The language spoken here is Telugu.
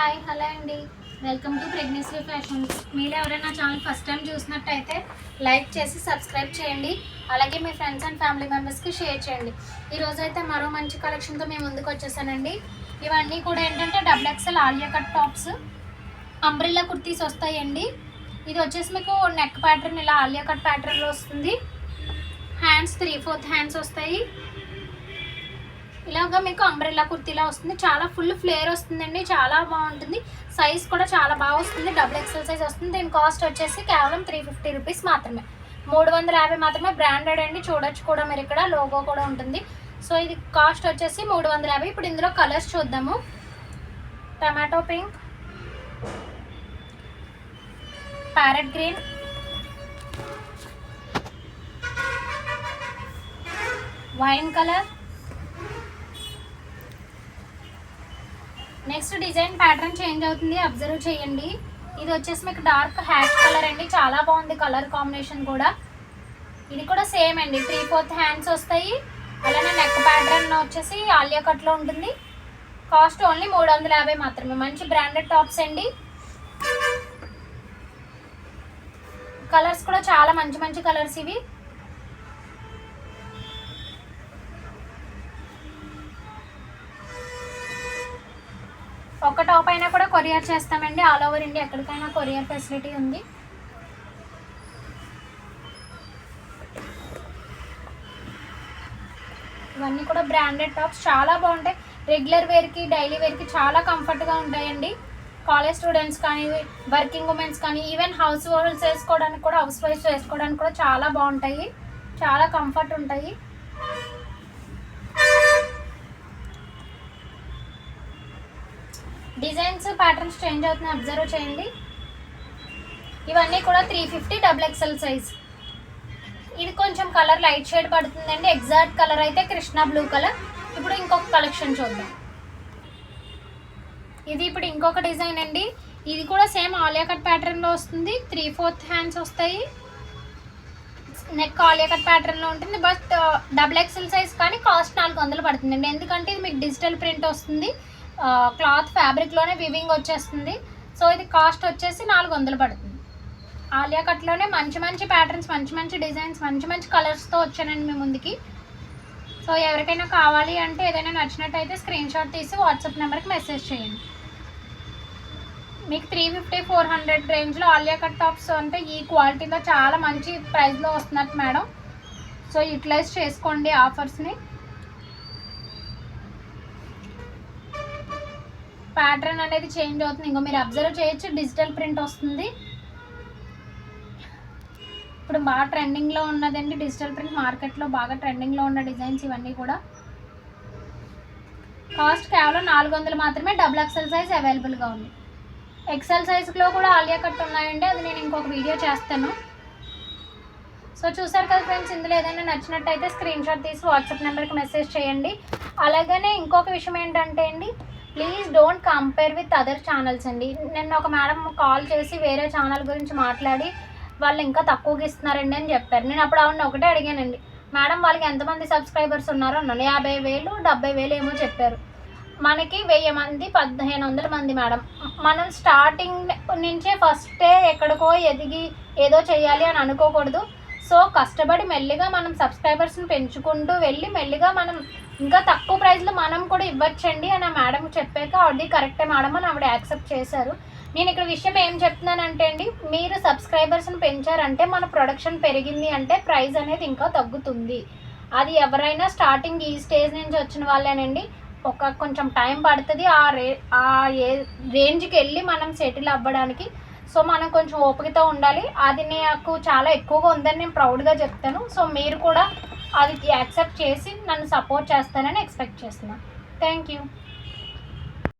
హాయ్ హలో అండి. వెల్కమ్ టు ప్రెగ్నెన్సీ ఫ్యాషన్స్ మీరు ఎవరైనా ఛానల్ ఫస్ట్ టైం చూసినట్టయితే లైక్ చేసి సబ్స్క్రైబ్ చేయండి. అలాగే మీ ఫ్రెండ్స్ అండ్ ఫ్యామిలీ మెంబర్స్కి షేర్ చేయండి. ఈరోజు అయితే మరో మంచి కలెక్షన్తో మేము ముందుకు వచ్చేసానండి. ఇవన్నీ కూడా ఏంటంటే double XL Alia cut tops. Umbrella kurtis వస్తాయండి. ఇది వచ్చేసి మీకు నెక్ ప్యాటర్న్ ఇలా ఆలియా కట్ ప్యాటర్న్లో వస్తుంది. హ్యాండ్స్ త్రీ ఫోర్త్ హ్యాండ్స్ వస్తాయి. ఇలాగా మీకు అంబ్రెల్లా కుర్తీలా వస్తుంది. చాలా ఫుల్ ఫ్లేర్ వస్తుందండి. చాలా బాగుంటుంది. సైజ్ కూడా చాలా బాగా వస్తుంది. డబుల్ ఎక్సెల్ సైజ్ వస్తుంది. దీని కాస్ట్ వచ్చేసి కేవలం త్రీ ఫిఫ్టీ రూపీస్ మాత్రమే. మూడు వందల యాభై మాత్రమే బ్రాండెడ్ అండి. చూడొచ్చు కూడా మీరు ఇక్కడ. లోగో కూడా ఉంటుంది. సో ఇది కాస్ట్ వచ్చేసి మూడు వందల యాభై. ఇప్పుడు ఇందులో కలర్స్ చూద్దాము. Tomato pink parrot green wine colour next design pattern change అవుతుంది అబ్జర్వ్ చేయండి. ఇది వచ్చేసి మీకు డార్క్ హ్యాష్ కలర్ అండి. చాలా బాగుంది కలర్ కాంబినేషన్ కూడా. ఇది కూడా సేమ్ అండి. త్రీ ఫోర్త్ హ్యాండ్స్ వస్తాయి. అలానే నెక్ ప్యాటర్న్ వచ్చేసి ఆలియా కట్లో ఉంటుంది. కాస్ట్ ఓన్లీ మూడు వందల యాభై మాత్రమే. మంచి బ్రాండెడ్ టాప్స్ అండి. కలర్స్ కూడా చాలా మంచి మంచి కలర్స్ ఇవి. ఒక టాప్ అయినా కూడా కొరియర్ చేస్తామండి. ఆల్ ఓవర్ ఇండియా ఎక్కడికైనా కొరియర్ ఫెసిలిటీ ఉంది. ఇవన్నీ కూడా బ్రాండెడ్ టాప్స్. చాలా బాగుంటాయి. రెగ్యులర్ వేర్కి డైలీ వేర్కి చాలా కంఫర్ట్గా ఉంటాయండి. కాలేజ్ స్టూడెంట్స్ కానీ వర్కింగ్ ఉమెన్స్ కానీ ఈవెన్ హౌస్ హోల్డ్స్ వేసుకోవడానికి కూడా హౌస్ వైఫ్స్ వేసుకోవడానికి కూడా చాలా బాగుంటాయి. చాలా కంఫర్ట్ ఉంటాయి. డిజైన్స్ ప్యాటర్న్స్ చేంజ్ అవుతున్నాయి. అబ్జర్వ్ చేయండి. ఇవన్నీ కూడా three fifty double XL size ఇది కొంచెం కలర్ లైట్ షేడ్ పడుతుందండి. ఎగ్జాక్ట్ కలర్ అయితే కృష్ణ బ్లూ కలర్ ఇప్పుడు ఇంకొక కలెక్షన్ చూద్దాం. ఇది ఇప్పుడు ఇంకొక డిజైన్ అండి. ఇది కూడా సేమ్ ఆలియా కట్ ప్యాటర్న్లో వస్తుంది. త్రీ ఫోర్త్ హ్యాండ్స్ వస్తాయి నెక్ ఆలియా కట్ ప్యాటర్న్లో ఉంటుంది. బట్ డబుల్ ఎక్సెల్ సైజ్ కానీ కాస్ట్ నాలుగు వందలు పడుతుందండి. ఎందుకంటే ఇది మీకు డిజిటల్ ప్రింట్ వస్తుంది. క్లాత్ ఫ్యాబ్రిక్లోనే వివింగ్ వచ్చేస్తుంది. సో ఇది కాస్ట్ వచ్చేసి నాలుగు వందలు పడుతుంది. ఆలియా కట్లోనే మంచి మంచి ప్యాటర్న్స్ మంచి మంచి డిజైన్స్ మంచి మంచి కలర్స్తో వచ్చానండి మీ ముందుకి. సో ఎవరికైనా కావాలి అంటే ఏదైనా నచ్చినట్టయితే స్క్రీన్ షాట్ తీసి వాట్సాప్ నెంబర్కి మెసేజ్ చేయండి. మీకు త్రీ ఫిఫ్టీ ఫోర్ హండ్రెడ్ రేంజ్లో ఆలియా కట్ టాప్స్ అంటే ఈ క్వాలిటీలో చాలా మంచి ప్రైస్లో వస్తున్నట్టు మేడం సో యూటిలైజ్ చేసుకోండి ఆఫర్స్ని ప్యాటర్న్ అనేది చేంజ్ అవుతుంది. ఇంకో మీరు అబ్జర్వ్ చేయొచ్చు డిజిటల్ ప్రింట్ వస్తుంది. ఇప్పుడు బాగా ట్రెండింగ్లో ఉన్నదండి డిజిటల్ ప్రింట్ మార్కెట్లో బాగా ట్రెండింగ్లో ఉన్న డిజైన్స్ ఇవన్నీ కూడా. కాస్ట్ కేవలం నాలుగు వందలు మాత్రమే డబుల్ ఎక్సెల్ సైజ్ అవైలబుల్గా ఉంది. ఎక్సెల్ సైజ్లో కూడా ఆలియా కట్ ఉన్నాయండి. అది నేను ఇంకొక వీడియో చేస్తాను. సో చూసారు కదా ఫ్రెండ్స్ ఇందులో ఏదైనా నచ్చినట్టయితే స్క్రీన్ షాట్ తీసి వాట్సాప్ నెంబర్కి మెసేజ్ చేయండి. అలాగనే ఇంకొక విషయం ఏంటంటే అండి please don't compare with other channels అండి. నిన్న ఒక మేడం కాల్ చేసి వేరే ఛానల్ గురించి మాట్లాడి వాళ్ళు ఇంకా తక్కువకి ఇస్తున్నారండి అని చెప్పారు. నేను అప్పుడు ఆవిడ ఒకటే అడిగానండి. మేడం వాళ్ళకి ఎంతమంది సబ్స్క్రైబర్స్ ఉన్నారో అన్నాను. యాభై వేలు డెబ్బై వేలు ఏమో చెప్పారు. మనకి వెయ్యి మంది పదిహేను వందల మంది మేడం మనం స్టార్టింగ్ నుంచే ఫస్టే ఎక్కడికో ఎదిగి ఏదో చేయాలి అని అనుకోకూడదు. సో కష్టపడి మెల్లిగా మనం సబ్స్క్రైబర్స్ని పెంచుకుంటూ వెళ్ళి మెల్లిగా మనం ఇంకా తక్కువ ప్రైస్లో మనం కూడా ఇవ్వచ్చండి అని ఆ మేడం చెప్పాక ఆవిడది కరెక్టే మేడం అని ఆవిడ యాక్సెప్ట్ చేశారు. నేను ఇక్కడ విషయం ఏం చెప్తున్నానంటే అండి మీరు సబ్స్క్రైబర్స్ని పెంచారంటే మన ప్రొడక్షన్ పెరిగింది అంటే ప్రైస్ అనేది ఇంకా తగ్గుతుంది. అది ఎవరైనా స్టార్టింగ్ ఈ స్టేజ్ నుంచి వచ్చిన వాళ్ళేనండి ఒక కొంచెం టైం పడుతుంది ఆ రే ఆ ఏ రేంజ్కి వెళ్ళి మనం సెటిల్ అవ్వడానికి. సో మనం కొంచెం ఓపికతో ఉండాలి. అది నాకు చాలా ఎక్కువగా ఉందని నేను ప్రౌడ్గా చెప్తాను. సో మీరు కూడా అది యాక్సెప్ట్ చేసి నన్ను సపోర్ట్ చేస్తానని ఎక్స్పెక్ట్ చేస్తున్నాను థ్యాంక్ యూ.